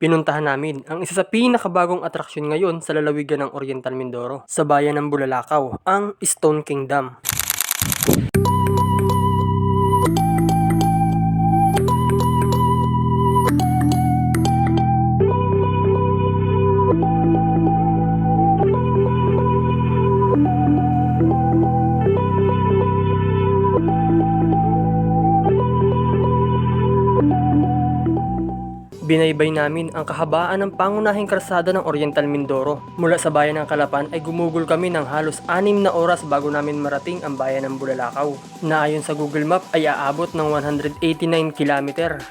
Pinuntahan namin ang isa sa pinakabagong atraksyon ngayon sa lalawigan ng Oriental Mindoro sa bayan ng Bulalakaw, ang Stone Kingdom. Binaybay namin ang kahabaan ng pangunahing kalsada ng Oriental Mindoro. Mula sa bayan ng Kalapan ay gumugol kami ng halos anim na oras bago namin marating ang bayan ng Bulalakaw na ayon sa Google Map ay aabot ng 189 kilometer.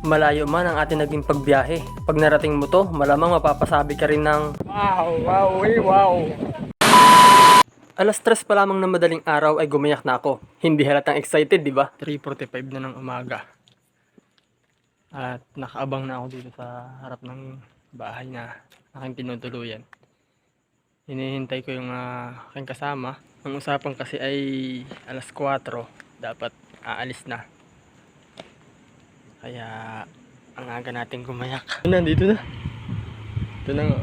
Malayo man ang ating naging pagbiyahe. Pag narating mo to, malamang mapapasabi ka rin ng Wow, wow, eh, wow. Alas tres pa lamang ng madaling araw ay gumayak na ako. Hindi halatang excited, di ba? 3.45 na ng umaga. At nakaabang na ako dito sa harap ng bahay na aking tinutuluyan. Hinihintay ko yung ah, aking kasama. Ang usapan kasi ay alas 4, dapat aalis na. Kaya ang aga natin gumayak. Nandito na. Ito na nga.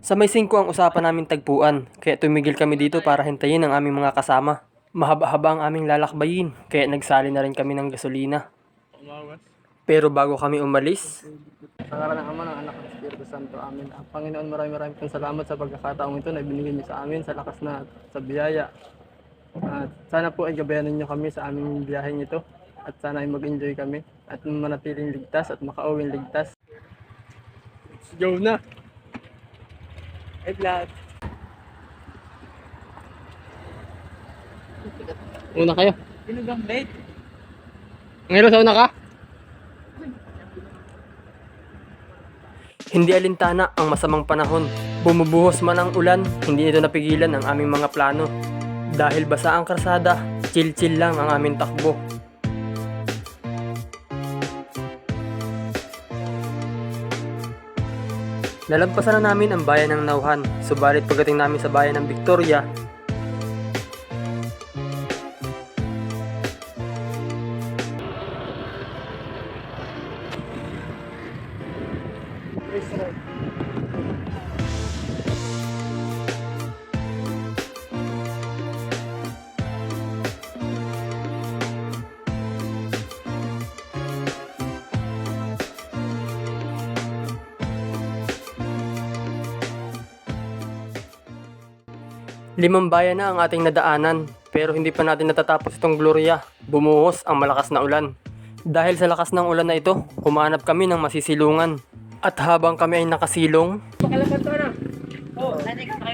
Sa may 5 ang usapan namin tagpuan, kaya tumigil kami dito para hintayin ang aming mga kasama. Mahaba-haba ang aming lalakbayin, kaya nagsali na rin kami ng gasolina. Pero bago kami umalis, Sa ng Ama ng Anak ng Espiritu Santo, Amen. Ang Panginoon, maraming maraming pong salamat sa pagkakataong ito na binigay niyo sa amin sa lakas na sa biyaya. At sana po ay gabayanan niyo kami sa aming biyaheng ito. At sana ay mag-enjoy kami at manatiling ligtas at makauwing ligtas. Let's go na! Hey, vlog! Una kayo. Pinugang bait! Ngayon sa una ka? Hindi alintana ang masamang panahon. Bumubuhos man ang ulan, hindi ito napigilan ang aming mga plano. Dahil basa ang karsada, chill-chill lang ang aming takbo. Nalampasan na namin ang bayan ng Nauhan, subalit pagdating namin sa bayan ng Victoria, Limang bayan na ang ating nadaanan, pero hindi pa natin natatapos itong Gloria. Bumuhos ang malakas na ulan. Dahil sa lakas ng ulan na ito, humanap kami ng masisilungan. At habang kami ay nakasilong,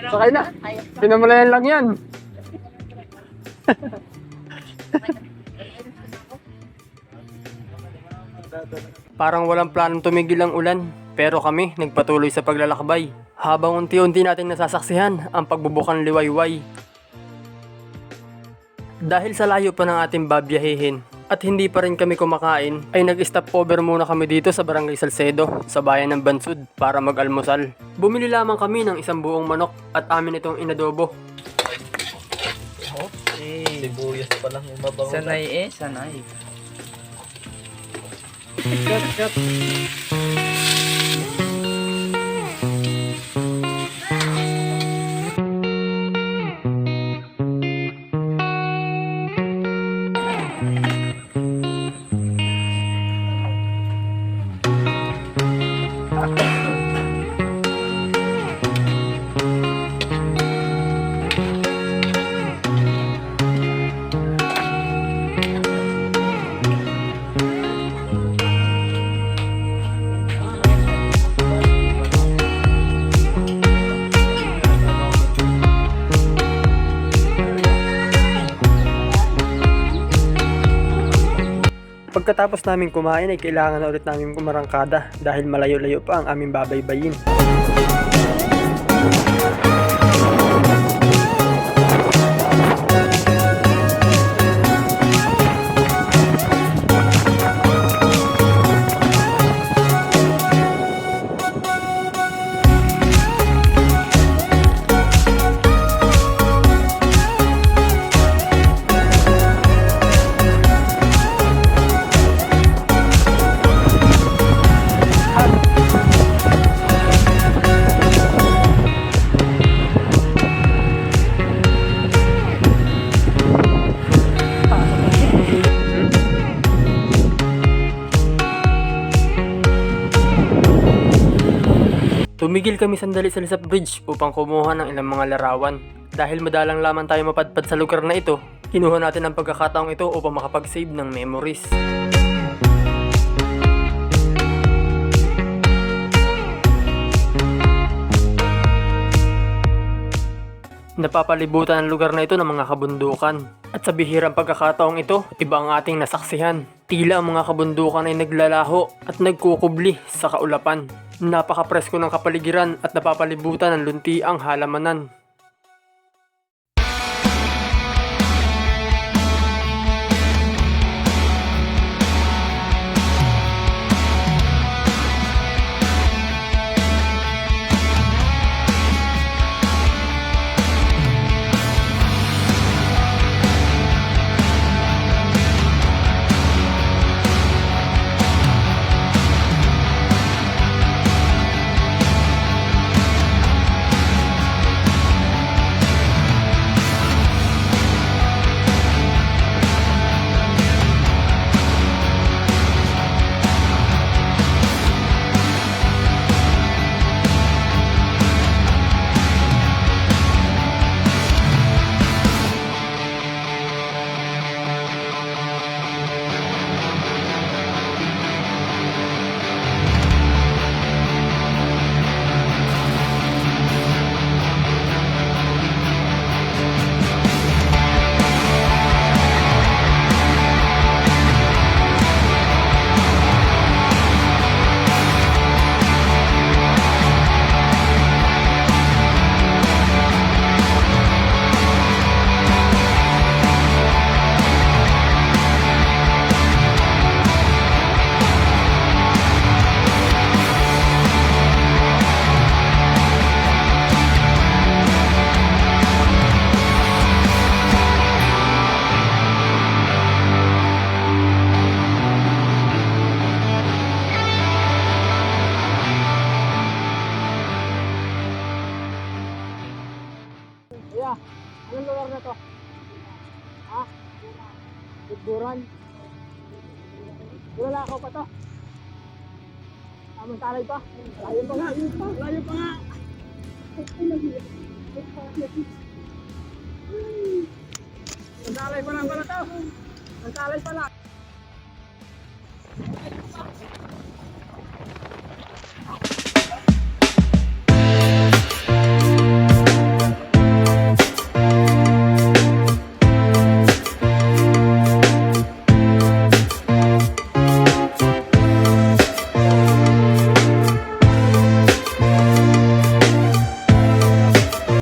Sakay na! Pinamalayan lang yan! parang walang planong tumigil ang ulan. Pero kami nagpatuloy sa paglalakbay. Habang unti-unti nating nasasaksihan ang pagbubukan liwayway. Dahil sa layo pa ng ating babiyahihin at hindi pa rin kami kumakain, ay nag-stop over muna kami dito sa Barangay Salcedo sa bayan ng Bansud para mag-almusal. Bumili lamang kami ng isang buong manok at amin itong inadobo. Sibuyas pa lang yung mabango. Sanay eh, sanay. Pagkatapos namin kumain ay kailangan na ulit namin kumarangkada dahil malayo-layo pa ang aming babaybayin. Tumigil kami sandali sa Lisap Bridge upang kumuha ng ilang mga larawan. Dahil madalang lamang tayo mapadpad sa lugar na ito, kinuha natin ang pagkakataong ito upang makapag-save ng memories. Napapalibutan ang lugar na ito ng mga kabundukan. At sa bihirang pagkakataong ito, iba ang ating nasaksihan. Tila ang mga kabundukan ay naglalaho at nagkukubli sa kaulapan. Napakapresko ng kapaligiran at napapalibutan ng lunti ang halamanan. Talay pa lang pala to. Ang talay pa lang.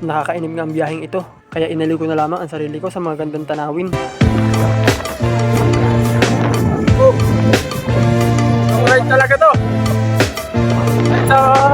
Nakakainim nga ang biyaheng ito, kaya inali ko na lamang ang sarili ko sa mga gandang tanawin. Alright talaga to. Ito.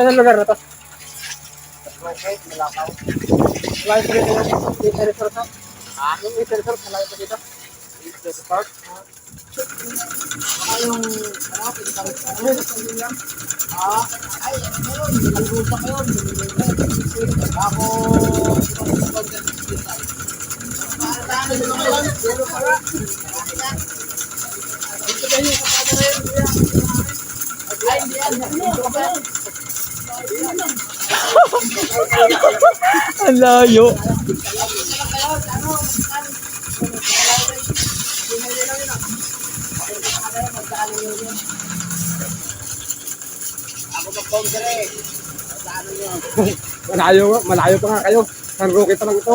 Ilan ang lugar na to? Malakaw. Malayo pa dito yung Easter Resort ha? Ah, yung Easter Resort, malayo pa dito. Easter Resort? Ah, yung, ano, kami, ano, yung yan? Ah, ay, ano, nalulog pa kayo. Ako, Ang layo! Malayo, malayo pa nga kayo. San Roque pa lang ito.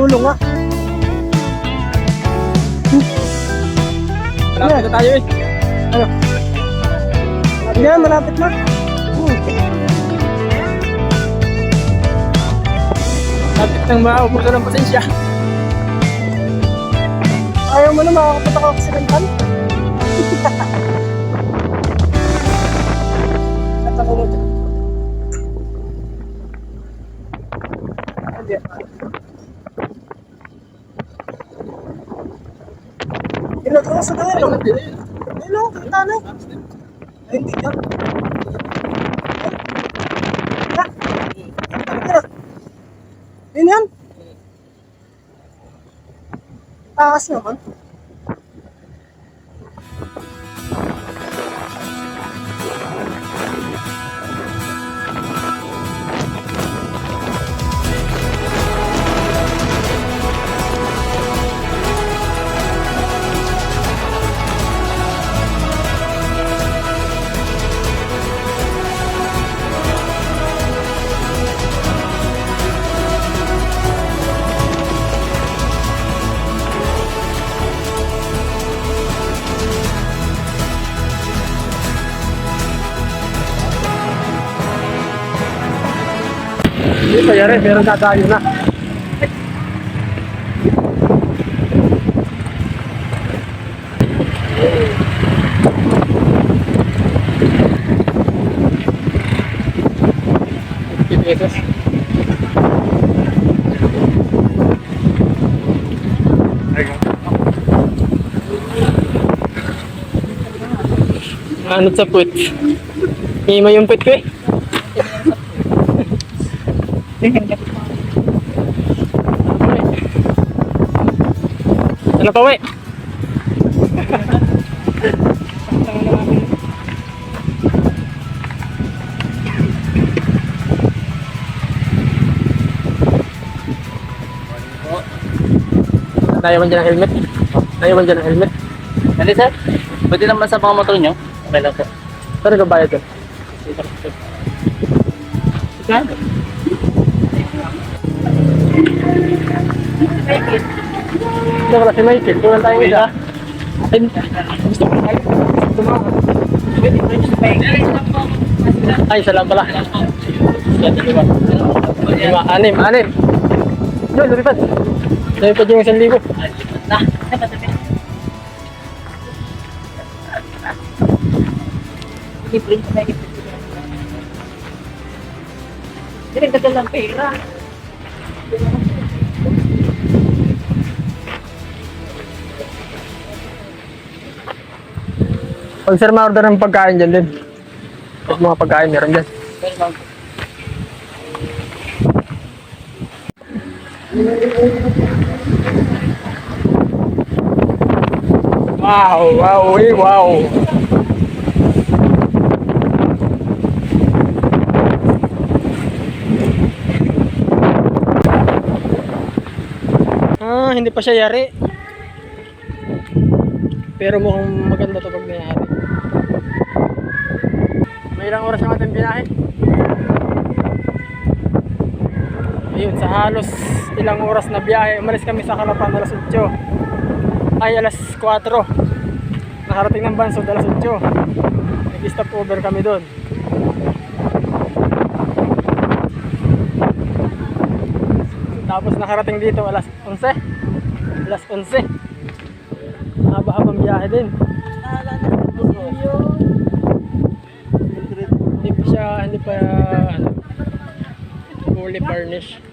dulo nga. Malapit na tayo eh. Yan, malapit na. Hmm. Malapit nang na ng pasensya. Ayaw mo na makakapunta ka occidental? Natako mo dyan. Hindi. Sa tayo. Ayun o, kita na. Ay, hindi? Ano ka? Yun yan? Taas naman. Pa yari, meron na tayo na. pesos. Anot sa put. Hima yung put ko eh. Nayawan dyan ang helmet. Nayawan dyan ang helmet. Ano sir? Pwede naman sa mga motor nyo? Okay lang po. Saan nagbabayad doon? Ito wala si Michael. Tuwan tayo isa. Ay, gusto ko na Gusto mo. Ay, isa lang pala. Lima, anim, anim. Yo, lumipad. Lumipad yung isang libo. Dinagdagan ng pera. Pag sir, ma-order ng pagkain dyan din. Pag mga pagkain meron dyan. Wow, wow, eh, wow. Ah, hindi pa siya yari. Pero mukhang maganda to pag nangyari. May ilang oras yung ating binahe. Ayun, sa halos ilang oras na biyahe, umalis kami sa Kalapan alas 8. Ay, alas 4. Nakarating ng Bansod alas 8. Nag-stop over kami doon. Tapos nakarating dito alas 11. Alas 11. Haba-habang biyahe din. Hindi pa siya, hindi pa ano, fully varnish.